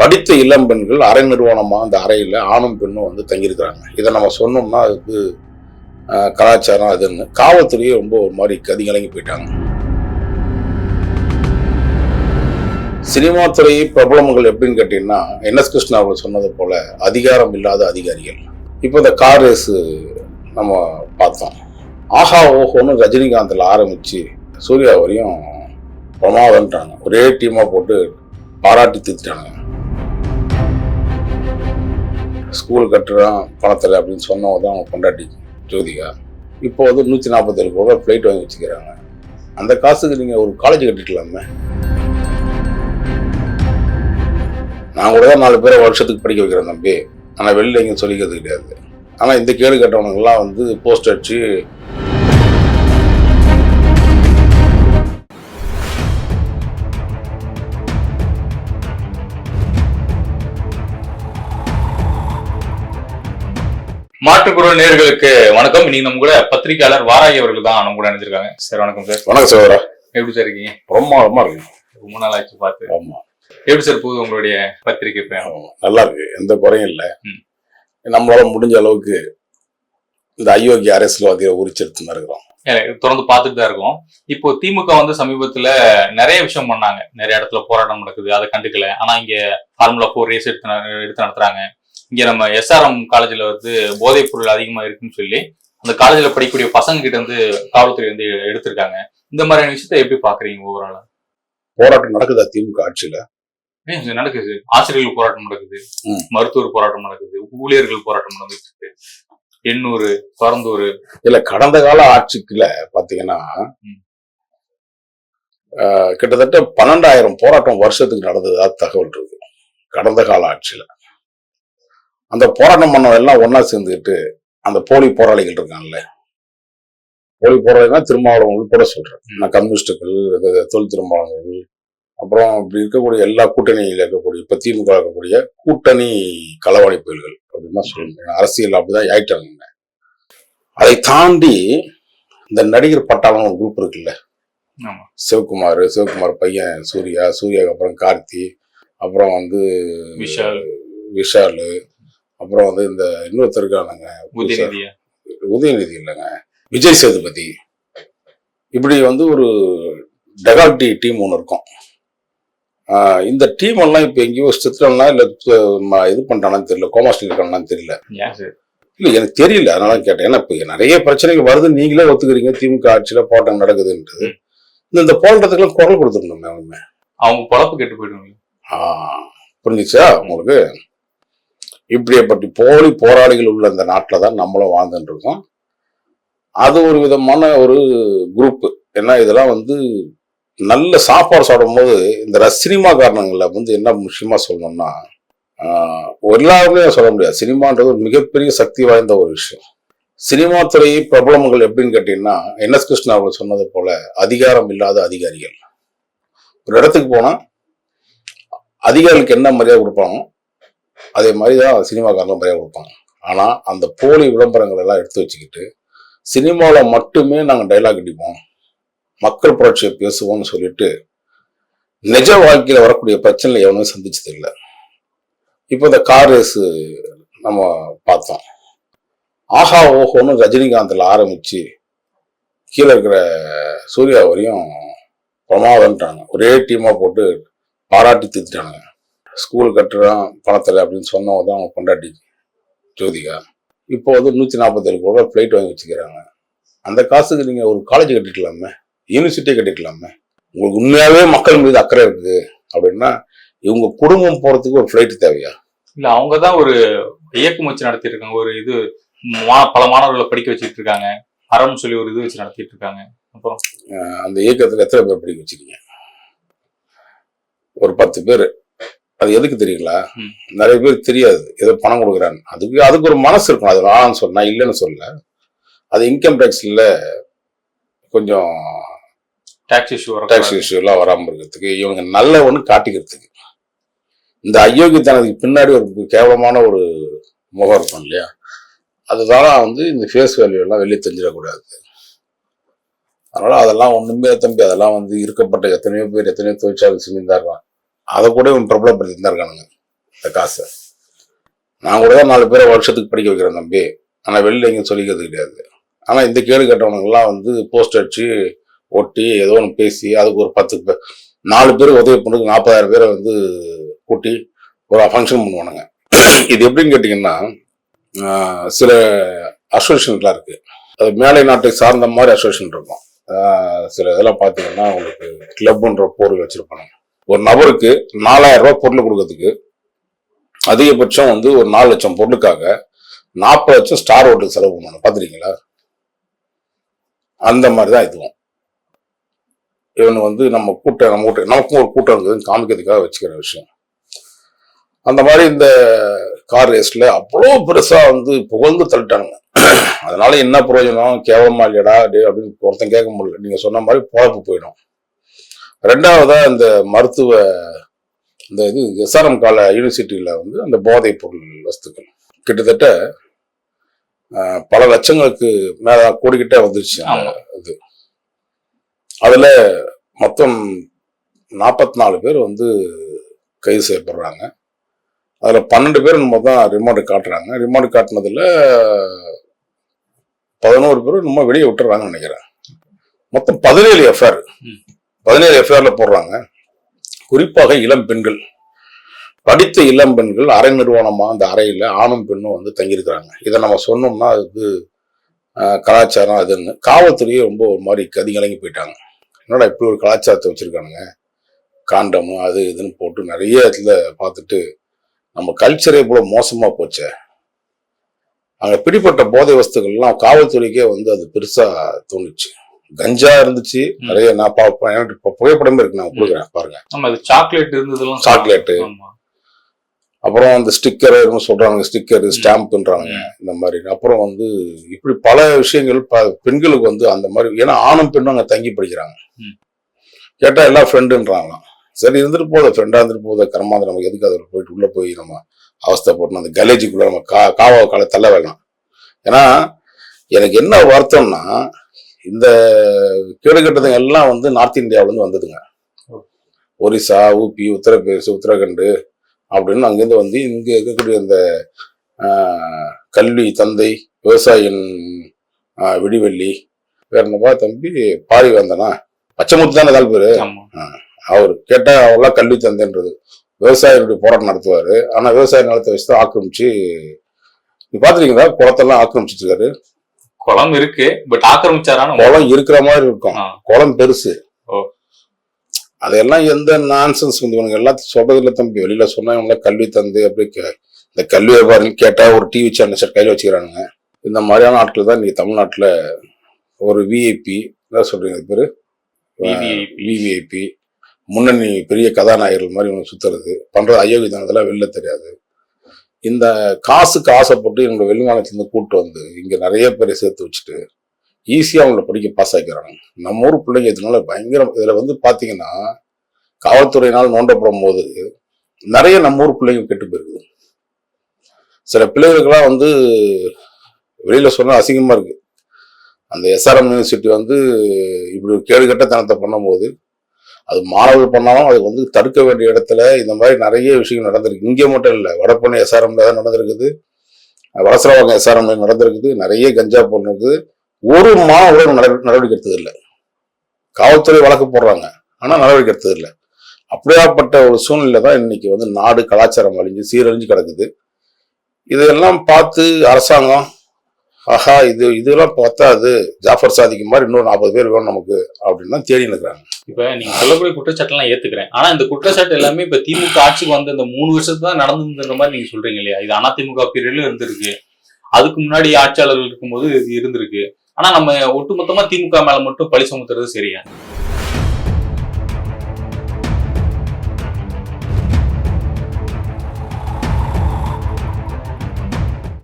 படித்த இளம் பெண்கள் அரை நிறுவனமாக அந்த அறையில் ஆணும் பெண்ணும் வந்து தங்கியிருக்கிறாங்க. இதை நம்ம சொன்னோம்னா அதுக்கு கலாச்சாரம் அதுன்னு. காவல்துறையே ரொம்ப ஒரு மாதிரி கதிகலங்கி போயிட்டாங்க. சினிமா துறை பிரபலங்கள் எப்படின்னு கேட்டீங்கன்னா என்எஸ் கிருஷ்ணா அவர்கள் சொன்னது போல அதிகாரம் இல்லாத அதிகாரிகள். இப்போ இந்த கார் ரேஸு நம்ம பார்த்தோம். ஆஹா ஓஹோன்னு ரஜினிகாந்தில் ஆரம்பித்து சூர்யா வரையும் பிரமாதம்ன்றாங்க. ஒரே டீமாக போட்டு பாராட்டி தீர்த்துட்டாங்க. ஸ்கூல் கட்டுறான் பணத்தில் அப்படின்னு சொன்னவங்க தான் அவங்க கொண்டாட்டி ஜோதிகா. இப்போ வந்து நூற்றி நாற்பத்தேழு கோடி ஃப்ளைட் வாங்கி வச்சுக்கிறாங்க. அந்த காசுக்கு நீங்கள் ஒரு காலேஜ் கட்டிக்கலாமே. நான் கூட தான் நாலு பேரை வருஷத்துக்கு படிக்க வைக்கிறேன் தம்பி. ஆனால் வெளியில் எங்கேயும் சொல்லிக்கிறது கிடையாது. ஆனால் இந்த கேடு கட்டவனுங்கெல்லாம் வந்து போஸ்ட் அடிச்சு மாற்றுக்குரல் நேர்களுக்கு வணக்கம். இன்னைக்கு நம்ம கூட பத்திரிகையாளர் வாராகி அவர்கள் தான் நம்ம கூட நினைச்சிருக்காங்க சார் வணக்கம் சார். வணக்கம் சகோதரா. எப்படி சார் இருக்கீங்க? பிரமாதமாக இருக்கு ரொம்ப நாள் ஆச்சு பார்த்து. ஆமாம் எப்படி சார் போகுது உங்களுடைய பத்திரிகை பயணம்? நல்லா இருக்கு. எந்த குறையும் இல்லை. நம்மளால முடிஞ்ச அளவுக்கு இந்த அயோக்கிய அரசியல்வாதியை உரிச்செடுத்து தான் இருக்கிறோம் தொடர்ந்து பார்த்துட்டு தான் இருக்கோம். இப்போ திமுக வந்து சமீபத்துல நிறைய விஷயம் பண்ணாங்க. நிறைய இடத்துல போராட்டம் நடக்குது. அதை கண்டுக்கல. ஆனா இங்க ஃபார்முலா ஃபோர் ரேஸ் எடுத்து எடுத்து நடத்துறாங்க. இங்க நம்ம எஸ்ஆர்எம் காலேஜ்ல வந்து போதைப் பொருள் அதிகமா இருக்குன்னு சொல்லி அந்த காலேஜ்ல படிக்கக்கூடிய பசங்க கிட்ட வந்து காவல்துறை வந்து எடுத்திருக்காங்க. இந்த மாதிரியான விஷயத்த எப்படி பாக்குறீங்க ஓவராலா போராட்டம் நடக்குதா திமுக ஆட்சியில? நடக்குது. ஆசிரியர்கள் போராட்டம் நடக்குது. மருத்துவர் போராட்டம் நடக்குது. ஊழியர்கள் போராட்டம் நடந்துட்டு இருக்கு. எண்ணூர் பரந்தூர் இல்ல கடந்த கால ஆட்சிக்குள்ள பாத்தீங்கன்னா கிட்டத்தட்ட பன்னெண்டாயிரம் போராட்டம் வருஷத்துக்கு நடந்ததா. தகவல் இருக்கு. கடந்த கால ஆட்சியில. அந்த போராட்டம் பண்ணவங்க எல்லாம் ஒண்ணா சேர்ந்துக்கிட்டு அந்த போலி போராளிகள் இருக்காங்கல்ல. போலி போராளிகள் திருமாவளவன் உள்பட சொல்றேன். நான் கம்யூனிஸ்டுகள் தொழில் திருமாவளவர்கள் அப்புறம் இப்படி இருக்கக்கூடிய எல்லா கூட்டணியில் இருக்கக்கூடிய இப்ப திமுக இருக்கக்கூடிய கூட்டணி களவாணி புயல்கள் அப்படின்னு தான் சொல்லணும் அரசியல் அப்படிதான் ஆயிட்டாங்க. அதை தாண்டி இந்த நடிகர் பட்டாளம் ஒரு குரூப் இருக்குல்ல. சிவகுமார் சிவகுமார் பையன் சூர்யா சூர்யாவுக்கு அப்புறம் கார்த்தி அப்புறம் வந்து விஷால். விஷால் அப்புறம் வந்து இந்த இன்னொருத்தர் இருக்கானுங்க புதுசா. உதயநிதியா? உதயநிதி இல்லைங்க. விஜய் சேதுபதி. இப்படி வந்து ஒரு டெகால்டி டீம் ஒன்று இருக்கும். இந்த டீம் எல்லாம் இப்போ எங்கேயோ சித்திரம்னா இல்லை இது பண்ணிட்டானான்னு தெரியல கோமாஸ்டில் இருக்கானான்னு தெரியல. இல்லை எனக்கு தெரியல அதனால தான் கேட்டேன். ஏன்னா இப்போ நிறைய பிரச்சனைகள் வருது நீங்களே ஒத்துக்கிறீங்க திமுக ஆட்சியில் போராட்டம் நடக்குதுன்ட்டு இந்த இந்த போராட்டத்துக்குலாம் குரல் கொடுத்துருந்தோம் அவனுமே. அவங்க பொழப்பு கெட்டு போயிடுவாங்க புரிஞ்சுச்சா உங்களுக்கு? இப்படியேப்பட்ட போலி போராளிகள் உள்ள இந்த நாட்டில் தான் நம்மளும் வாழ்ந்துட்டு இருக்கோம் அது ஒரு விதமான ஒரு குரூப்பு ஏன்னா இதெல்லாம் வந்து நல்ல சாப்பாடு சாப்பிடும் போது இந்த சினிமா காரணங்களை வந்து என்ன முக்கியமாக சொல்லணும்னா எல்லாருமே சொல்ல முடியாது. சினிமான்றது ஒரு மிகப்பெரிய சக்தி வாய்ந்த ஒரு விஷயம். சினிமா துறை பிரபலங்கள் எப்படின்னு கேட்டீங்கன்னா என்எஸ் கிருஷ்ணா அவர்கள் சொன்னது போல அதிகாரம் இல்லாத அதிகாரிகள். ஒரு இடத்துக்கு போனால் அதிகாரிகளுக்கு என்ன மரியாதை கொடுப்பாங்க அதே மாதிரி தான் சினிமாக்காரங்களும் மரியாதை கொடுப்பாங்க ஆனால் அந்த போலி விளம்பரங்கள் எல்லாம் எடுத்து வச்சுக்கிட்டு சினிமாவில் மட்டுமே நாங்கள் டைலாக் அடிப்போம் மக்கள் புரட்சியை பேசுவோம்னு சொல்லிட்டு நிஜ வாழ்க்கையில் வரக்கூடிய பிரச்சனை எவனும் சந்திச்சது இல்லை. இப்போ இந்த கார் ரேஸு நம்ம பார்த்தோம். ஆஹா ஓஹோன்னு ரஜினிகாந்தில் ஆரம்பித்து கீழே இருக்கிற சூர்யா வரையும் பிரமாதன்றாங்க ஒரே டீமாக போட்டு பாராட்டி தீர்த்துட்டானுங்க. ஸ்கூல் கட்டுறான் பணத்தில் அப்படின்னு சொன்னவங்க தான் அவங்க பொண்டாட்டி ஜோதிகா. இப்போ வந்து நூற்றி நாற்பத்தேழு கோடி ஃப்ளைட் வாங்கி வச்சுக்கிறாங்க. அந்த காசுக்கு நீங்கள் ஒரு காலேஜ் கட்டிக்கலாமே? யூனிவர்சிட்டியே கட்டிக்கலாமே? உங்களுக்கு உண்மையாகவே மக்கள் மீது அக்கறை இருக்குது அப்படின்னா இவங்க குடும்பம் போகிறதுக்கு ஒரு ஃப்ளைட் தேவையா? இல்ல அவங்க தான் ஒரு இயக்கம் வச்சு நடத்திட்டு இருக்காங்க ஒரு இது பல மாணவர்களை படிக்க வச்சுட்டு இருக்காங்க அறம் சொல்லி ஒரு இது வச்சு நடத்திட்டு இருக்காங்க அப்புறம் அந்த இயக்கத்தில் எத்தனை பேர் படிக்க வச்சிருக்கீங்க? ஒரு பத்து பேர். அது எதுக்கு தெரியுங்களா. நிறைய பேர் தெரியாது. ஏதோ பணம் கொடுக்குறான்னு. அதுக்கு அதுக்கு ஒரு மனசு இருக்கும் அது வேணாம்னு சொன்னா இல்லைன்னு சொல்ல அது இன்கம் டேக்ஸ்ல கொஞ்சம் டாக்ஸ் இஷ்யூ டேக்ஸ் இஷ்யூலாம் வராமல் இருக்கிறதுக்கு இவங்க நல்ல ஒன்று காட்டிக்கிறதுக்கு. இந்த அயோக்கியத்தனத்துக்கு பின்னாடி ஒரு கேவலமான ஒரு முகம் இருக்கும் இல்லையா? அதுதான் வந்து இந்த ஃபேஸ் வேல்யூ எல்லாம் வெளியே தெரிஞ்சிடக்கூடாது. அதனால அதெல்லாம் ஒண்ணுமே தம்பி அதெல்லாம் வந்து இருக்கப்பட்ட எத்தனையோ பேர் எத்தனையோ தொழிற்சாலை செஞ்சுருந்தா இருக்கான் அதை கூட இவன் பிரபலப்படுத்தி தான் இருக்கானுங்க இந்த காசை. நான் கூட தான் நாலு பேரை வருஷத்துக்கு படிக்க வைக்கிறேன் தம்பி. ஆனால் வெளியில் எங்கேயும் சொல்லிக்கிறது கிடையாது. ஆனால் இந்த கேடு கட்டவனுங்கெல்லாம் வந்து போஸ்ட் அடிச்சு ஒட்டி ஏதோ ஒன்று பேசி அதுக்கு ஒரு பத்து பேர் நாலு பேர் உதவி பண்ணுறதுக்கு நாற்பதாயிரம் பேரை வந்து கூட்டி ஒரு ஃபங்க்ஷன் பண்ணுவானுங்க. இது எப்படின்னு கேட்டிங்கன்னா சில அசோசியேஷன்லாம் இருக்குது அது மேலை நாட்டை சார்ந்த மாதிரி அசோசியேஷன் இருக்கும். சில இதெல்லாம் பார்த்தீங்கன்னா உங்களுக்கு கிளப்புன்ற போர்வை வச்சிருப்பாங்க ஒரு நபருக்கு நாலாயிரம் ரூபாய் பொருள் கொடுக்கறதுக்கு அதிகபட்சம் வந்து ஒரு நாலு லட்சம் பொருளுக்காக நாற்பது லட்சம் ஸ்டார் ஹோட்டல் செலவு பண்ணணும். பார்த்துருக்கீங்களா அந்த மாதிரி தான் இதுவும். இவன் வந்து நம்ம கூட்டம் நம்ம கூட்டம் நமக்கும் ஒரு கூட்டம் இருக்குதுன்னு காமிக்கிறதுக்காக வச்சுக்கிற விஷயம். அந்த மாதிரி இந்த கார் ரேஸ்ல அவ்வளோ பெருசா வந்து புகழ்ந்து தள்ளிட்டானுங்க. அதனால என்ன பிரயோஜனம்? கேவலமா இல்லையடா டே அப்படின்னு ஒருத்தன் கேட்க முடியல. நீங்க சொன்ன மாதிரி பொழப்பு போயிடும். ரெண்டாவதா இந்த மருத்துவ இந்த இது எஸ்ஆர்எம் கால யூனிவர்சிட்டியில வந்து அந்த போதைப் பொருள் வஸ்துக்கள். கிட்டத்தட்ட பல லட்சங்களுக்கு மேல கூடிக்கிட்டே வந்துருச்சு. இது. அதுல மொத்தம் நாற்பத்தி நாலு பேர் வந்து கைது செய்யப்படுறாங்க. அதுல பன்னெண்டு பேர் நம்ம தான் ரிமாண்ட் காட்டுறாங்க. ரிமாண்ட் காட்டினதுல பதினோரு பேர் நம்ம வெளியே விட்டுறாங்கன்னு நினைக்கிறேன். மொத்தம் பதினேழு எஃப்ஐஆர் ம். பதினேழு எஃப்ஐஆர்ல போடுறாங்க. குறிப்பாக இளம் பெண்கள். படித்த இளம் பெண்கள் அரை நிறுவனமாக அந்த அறையில ஆணும் பெண்ணும் வந்து தங்கியிருக்கிறாங்க. இதை நம்ம சொன்னோம்னா அது கலாச்சாரம் அதுன்னு காவல்துறையே ரொம்ப ஒரு மாதிரி கதி கலங்கி போயிட்டாங்க. என்னடா இப்படி ஒரு கலாச்சாரத்தை வச்சிருக்கானுங்க? காண்டமு அது இதுன்னு போட்டு நிறைய இடத்துல பார்த்துட்டு நம்ம கல்ச்சரே இவ்வளோ மோசமாக போச்சே. அங்கே பிடிப்பட்ட போதை வஸ்துக்கள்லாம் காவல்துறைக்கே வந்து அது பெருசாக தோணுச்சு. கஞ்சா இருந்துச்சு. நிறைய நான் பார்ப்பேன் எனக்கு இப்போ புகைப்படமே இருக்கு நான் கொடுக்குறேன் பாருங்க. சாக்லேட் இருந்ததெல்லாம் சாக்லேட்டு அப்புறம் அந்த ஸ்டிக்கர் சொல்றாங்க ஸ்டிக்கர் ஸ்டாம்ப்ன்றாங்க இந்த மாதிரி. அப்புறம் வந்து இப்படி பல விஷயங்கள் ப- பெண்களுக்கு வந்து அந்த மாதிரி ஏன்னா ஆணும் பெண்ணும் அங்க தங்கி படிக்கிறாங்க. ம். கேட்டா எல்லாம் ஃப்ரெண்டுன்றாங்களாம் சரி இருந்துட்டு போத ஃப்ரெண்டா இருந்துட்டு போத கர்மாந்த நமக்கு எதுக்கு அதில் போயிட்டு உள்ள போய் நம்ம அவஸ்தைப்படணும் அந்த கலேஜுக்குள்ள நம்ம கா காவா கால தள்ள வேணாம். ஏன்னா எனக்கு என்ன வருத்தம்னா இந்த கேடுகட்டதுங்க எல்லாம் வந்து நார்த் இந்தியாவுல இருந்து வந்ததுங்க. ஒரிசா ஊபி உத்தரப்பிரதேச உத்தரகண்ட் அப்படின்னு அங்கேருந்து வந்து இங்க இருக்கக்கூடிய இந்த கல்வி தந்தை விவசாயின் விடிவெள்ளி வேற என்னப்பா தம்பி? பாரி வந்தனா பச்சைமுத்து தானே ஏதாவது பேரு? அவர் கேட்டா அவெல்லாம் கல்வி தந்தைன்றது. விவசாயிகளுடைய போராட்டம் நடத்துவாரு. ஆனா விவசாய நிலத்தை வச்சு தான் ஆக்கிரமிச்சு நீ பாத்துருக்கீங்களா குளத்தெல்லாம் ஆக்கிரமிச்சிட்டு இருக்காரு. குளம் இருக்கு பட் ஆக்கிரமிச்சாரான குளம் இருக்கிற மாதிரி இருக்கும். குளம் பெருசு. அதெல்லாம் எந்த நான்சென்ஸ் வந்து இவனுங்க எல்லாத்தையும் சொல்றது இல்ல தம்பி வெளியில சொன்னா இவங்கள கல்வி தந்து அப்படி இந்த கல்வி வியாபாரம் கேட்டா ஒரு டிவி சேனல் சார் கையில வச்சுக்கிறானுங்க. இந்த மாதிரியான ஆட்கள் தான் நீங்க தமிழ்நாட்டுல ஒரு விஐபி என்ன சொல்றீங்க பேரு. விவிஐபி முன்னணி பெரிய கதாநாயகர்கள் மாதிரி இவங்க சுத்துறது. பண்றது அயோக்கியத்தனத்தெல்லாம் வெளில தெரியாது. இந்த காசுக்கு ஆசைப்பட்டு எங்களை வெளிமாநிலத்துலேருந்து கூட்டு வந்து இங்கே நிறைய பேரை சேர்த்து வச்சுட்டு ஈஸியாக அவங்கள படிக்க பாஸ் ஆக்கிறாங்க நம்ம ஊர் பிள்ளைங்க இதனால பயங்கரம். இதில் வந்து பார்த்தீங்கன்னா காவல்துறையினால் நோண்டப்படும் போது நிறைய நம்ம ஊர் பிள்ளைங்க கெட்டு போயிருக்குது. சில பிள்ளைகளுக்கெல்லாம் வந்து வெளியில் சொன்னால் அசிங்கமாக இருக்குது அந்த எஸ்ஆர்எம் யூனிவர்சிட்டி வந்து இப்படி ஒரு கேடுகட்டத்தனத்தை பண்ணும்போது அது மாணவர்கள் பண்ணாலும் அது வந்து தடுக்க வேண்டிய இடத்துல இந்த மாதிரி நிறைய விஷயங்கள் நடந்திருக்கு. இங்கே மட்டும் இல்லை வடப்பண்ணை எஸ்ஆர்எம்ல தான் நடந்திருக்குது. வலசரவாக்கம் எஸ்ஆர்எம்ல நடந்திருக்குது. நிறைய கஞ்சா பொருள் இருக்குது. ஒரு மாணவர்கள் நடவடிக்கை எடுத்தது இல்லை காவல்துறை வழக்கு போடுறாங்க ஆனால் நடவடிக்கை எடுத்தது இல்லை. அப்படியாப்பட்ட ஒரு சூழ்நிலை தான் இன்னைக்கு வந்து நாடு கலாச்சாரம் அழிஞ்சு சீரழிஞ்சு கிடக்குது. இதெல்லாம் பார்த்து அரசாங்கம் ஆஹா இது இதெல்லாம் பத்தாது. ஜாஃபர் சாதிக்கு மாதிரி இன்னொரு நாற்பது பேர் வேணும் நமக்கு அப்படின்னு தான் தேடி நிற்கிறாங்க இப்ப நீங்க சொல்லக்கூடிய குற்றச்சாட்டுலாம் ஏத்துக்கிறேன். ஆனா இந்த குற்றச்சாட்டு எல்லாமே இப்ப திமுக ஆட்சிக்கு வந்த இந்த மூணு வருஷத்துல தான் நடந்துன்ற மாதிரி நீங்க சொல்றீங்க இல்லையா? இது அதிமுக பீரியட்ல இருந்திருக்கு. அதுக்கு முன்னாடி ஆட்சியாளர்கள் இருக்கும்போது இது இருந்திருக்கு. ஆனா நம்ம ஒட்டுமொத்தமா திமுக மேல மட்டும் பழி சுமத்துறது சரியா?